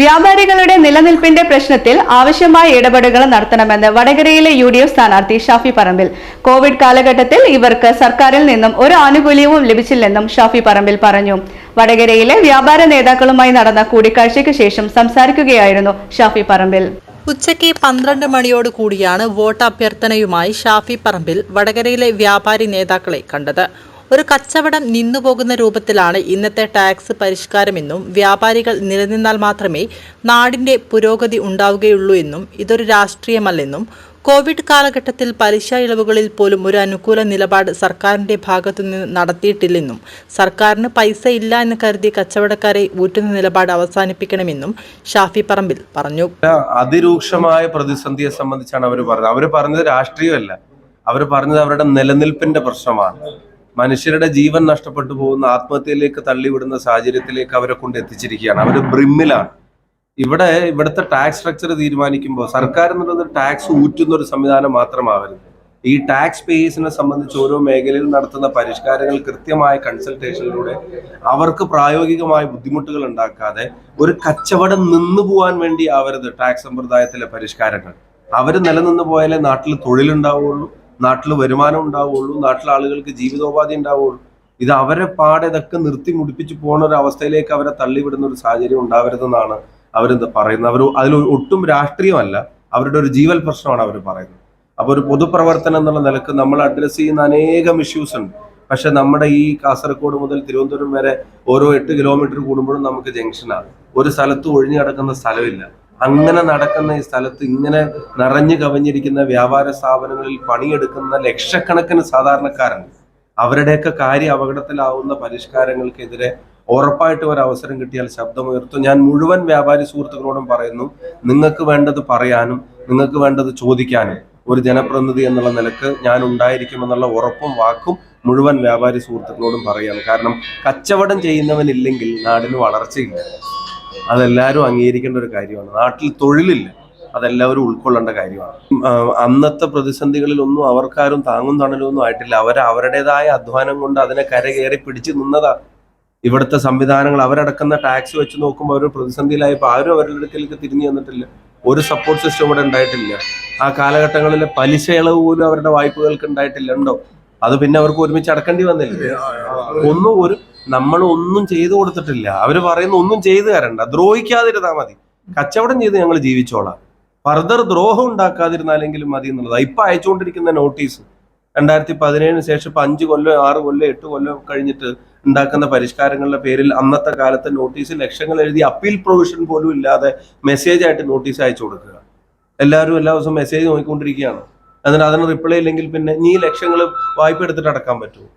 വ്യാപാരികളുടെ നിലനിൽപ്പിന്റെ പ്രശ്നത്തിൽ ആവശ്യമായ ഇടപെടലുകൾ നടത്തണമെന്ന് വടകരയിലെ യു ഡി എഫ് സ്ഥാനാർത്ഥി ഷാഫി പറമ്പിൽ. കോവിഡ് കാലഘട്ടത്തിൽ ഇവർക്ക് സർക്കാരിൽ നിന്നും ഒരു ആനുകൂല്യവും ലഭിച്ചില്ലെന്നും ഷാഫി പറമ്പിൽ പറഞ്ഞു. വടകരയിലെ വ്യാപാര നേതാക്കളുമായി നടന്ന കൂടിക്കാഴ്ചയ്ക്ക് ശേഷം സംസാരിക്കുകയായിരുന്നു ഷാഫി പറമ്പിൽ. ഉച്ചയ്ക്ക് പന്ത്രണ്ട് മണിയോട് കൂടിയാണ് വോട്ട് അഭ്യർത്ഥനയുമായി ഷാഫി പറമ്പിൽ വടകരയിലെ വ്യാപാരി നേതാക്കളെ കണ്ടത്. ഒരു കച്ചവടം നിന്നുപോകുന്ന രൂപത്തിലാണ് ഇന്നത്തെ ടാക്സ് പരിഷ്കാരമെന്നും വ്യാപാരികൾ നിലനിന്നാൽ മാത്രമേ നാടിന്റെ പുരോഗതി ഉണ്ടാവുകയുള്ളൂ എന്നും ഇതൊരു രാഷ്ട്രീയമല്ലെന്നും കോവിഡ് കാലഘട്ടത്തിൽ പലിശ ഇളവുകളിൽ പോലും ഒരു അനുകൂല നിലപാട് സർക്കാരിന്റെ ഭാഗത്തുനിന്ന് നടത്തിയിട്ടില്ലെന്നും സർക്കാരിന് പൈസ ഇല്ല എന്ന് കരുതി കച്ചവടക്കാരെ ഊറ്റുന്ന നിലപാട് അവസാനിപ്പിക്കണമെന്നും ഷാഫി പറമ്പിൽ പറഞ്ഞു. അതിരൂക്ഷമായ പ്രതിസന്ധിയെ സംബന്ധിച്ചാണ് അവർ പറഞ്ഞത്. അവർ പറഞ്ഞത് രാഷ്ട്രീയമല്ല. അവർ പറഞ്ഞത് അവരുടെ നിലനിൽപ്പിന്റെ പ്രശ്നമാണ്. മനുഷ്യരുടെ ജീവൻ നഷ്ടപ്പെട്ടു പോകുന്ന ആത്മഹത്യയിലേക്ക് തള്ളിവിടുന്ന സാഹചര്യത്തിലേക്ക് അവരെ കൊണ്ട് എത്തിച്ചിരിക്കുകയാണ്. അവർ ബ്രിമ്മിലാണ്. ഇവിടെ ഇവിടുത്തെ ടാക്സ് സ്ട്രക്ചർ തീരുമാനിക്കുമ്പോൾ സർക്കാർ എന്നുള്ളത് ടാക്സ് ഊറ്റുന്ന ഒരു സംവിധാനം മാത്രമാവരുത്. ഈ ടാക്സ് പേയേഴ്സിനെ സംബന്ധിച്ച് ഓരോ മേഖലയിൽ നടത്തുന്ന പരിഷ്കാരങ്ങൾ കൃത്യമായ കൺസൾട്ടേഷനിലൂടെ അവർക്ക് പ്രായോഗികമായ ബുദ്ധിമുട്ടുകൾ ഉണ്ടാക്കാതെ ഒരു കച്ചവടം നിന്നു പോകാൻ വേണ്ടി ആവരുത് ടാക്സ് സമ്പ്രദായത്തിലെ പരിഷ്കാരങ്ങൾ. അവർ നിലനിന്ന് പോയാലേ നാട്ടിൽ തൊഴിലുണ്ടാവുള്ളൂ നാട്ടിൽ വരുമാനം ഉണ്ടാവുള്ളൂ നാട്ടിലെ ആളുകൾക്ക് ജീവിതോപാധി ഉണ്ടാവുള്ളൂ. ഇത് അവരെ പാടെ ഇതൊക്കെ നിർത്തി മുടിപ്പിച്ച് പോകുന്ന ഒരു അവസ്ഥയിലേക്ക് അവരെ തള്ളിവിടുന്ന ഒരു സാഹചര്യം ഉണ്ടാവരുതെന്നാണ് അവർ പറയുന്നത്? അവർ അതിൽ ഒട്ടും രാഷ്ട്രീയമല്ല. അവരുടെ ഒരു ജീവൽ പ്രശ്നമാണ് അവർ പറയുന്നത്. അപ്പോൾ ഒരു പൊതുപ്രവർത്തനം എന്നുള്ള നിലയ്ക്ക് നമ്മൾ അഡ്രസ് ചെയ്യുന്ന അനേകം ഇഷ്യൂസ് ഉണ്ട്. പക്ഷെ നമ്മുടെ ഈ കാസർഗോഡ് മുതൽ തിരുവനന്തപുരം വരെ ഓരോ എട്ട് കിലോമീറ്റർ കൂടുമ്പോഴും നമുക്ക് ജംഗ്ഷനാണ് ഒരു സ്ഥലത്ത് ഒഴിഞ്ഞു കിടക്കുന്ന സ്ഥലമില്ല. അങ്ങനെ നടക്കുന്ന ഈ സ്ഥലത്ത് ഇങ്ങനെ നിറഞ്ഞു കവിഞ്ഞിരിക്കുന്ന വ്യാപാര സ്ഥാപനങ്ങളിൽ പണിയെടുക്കുന്ന ലക്ഷക്കണക്കിന് സാധാരണക്കാരുണ്ട്. അവരുടെയൊക്കെ കാര്യ അപകടത്തിലാവുന്ന പരിഷ്കാരങ്ങൾക്കെതിരെ ഉറപ്പായിട്ടും ഒരു അവസരം കിട്ടിയാൽ ശബ്ദമുയർത്തും. ഞാൻ മുഴുവൻ വ്യാപാരി സുഹൃത്തുക്കളോടും പറയുന്നു നിങ്ങൾക്ക് വേണ്ടത് പറയാനും നിങ്ങൾക്ക് വേണ്ടത് ചോദിക്കാനും. ഒരു ജനപ്രതിനിധി എന്നുള്ള നിലയ്ക്ക് ഞാൻ ഉണ്ടായിരിക്കുമെന്നുള്ള ഉറപ്പും വാക്കും മുഴുവൻ വ്യാപാരി സുഹൃത്തുക്കളോടും പറയാം കാരണം കച്ചവടം ചെയ്യുന്നവനില്ലെങ്കിൽ നാടിന് വളർച്ചയില്ല. അതെല്ലാവരും അംഗീകരിക്കേണ്ട ഒരു കാര്യമാണ്. നാട്ടിൽ തൊഴിലില്ല. അതെല്ലാവരും ഉൾക്കൊള്ളേണ്ട കാര്യമാണ്. അന്നത്തെ പ്രതിസന്ധികളിൽ ഒന്നും അവർക്കാരും താങ്ങും തണലൊന്നും ആയിട്ടില്ല. അവർ അവരുടേതായ അധ്വാനം കൊണ്ട് അതിനെ കരകയറി പിടിച്ചു നിന്നതാ ഇവിടുത്തെ സംവിധാനങ്ങൾ അവരടക്കുന്ന ടാക്സ് വെച്ച് നോക്കുമ്പോൾ അവർ പ്രതിസന്ധിയിലായപ്പോൾ ആരും അവരുടെ അടുക്കലേക്ക് തിരിഞ്ഞു തന്നിട്ടില്ല ഒരു സപ്പോർട്ട് സിസ്റ്റം ഇവിടെ ഉണ്ടായിട്ടില്ല. ആ കാലഘട്ടങ്ങളിലെ പലിശ ഇളവ് പോലും അവരുടെ വായ്പകൾക്ക് ഉണ്ടായിട്ടില്ല. ഉണ്ടോ? അത് പിന്നെ അവർക്ക് ഒരുമിച്ച് അടക്കേണ്ടി വന്നില്ല. ഒന്നും ഒരു നമ്മൾ ഒന്നും ചെയ്തു കൊടുത്തിട്ടില്ല. അവർ പറയുന്ന ഒന്നും ചെയ്തു തരണ്ട. ദ്രോഹിക്കാതിരുന്നാൽ മതി. കച്ചവടം ചെയ്ത് ഞങ്ങൾ ജീവിച്ചോളാം. ഫർദർ ദ്രോഹം ഉണ്ടാക്കാതിരുന്നാലെങ്കിലും മതി എന്നുള്ളതാണ് ഇപ്പൊ അയച്ചുകൊണ്ടിരിക്കുന്ന നോട്ടീസ് രണ്ടായിരത്തി പതിനേഴിന് ശേഷം ഇപ്പൊ അഞ്ച് കൊല്ലം ആറ് കൊല്ലം എട്ട് കൊല്ലം കഴിഞ്ഞിട്ട് ഉണ്ടാക്കുന്ന പരിഷ്കാരങ്ങളുടെ പേരിൽ അന്നത്തെ കാലത്ത് നോട്ടീസ് ലക്ഷങ്ങൾ എഴുതി അപ്പീൽ പ്രൊവിഷൻ പോലും ഇല്ലാതെ മെസ്സേജ് ആയിട്ട് നോട്ടീസ് അയച്ചു കൊടുക്കുക. എല്ലാവരും എല്ലാ ദിവസവും മെസ്സേജ് നോക്കിക്കൊണ്ടിരിക്കുകയാണ്. എന്നിട്ട് അതിന് റിപ്ലൈ ഇല്ലെങ്കിൽ പിന്നെ നീ ലക്ഷങ്ങൾ വായ്പ എടുത്തിട്ട് അടക്കാൻ പറ്റുമോ?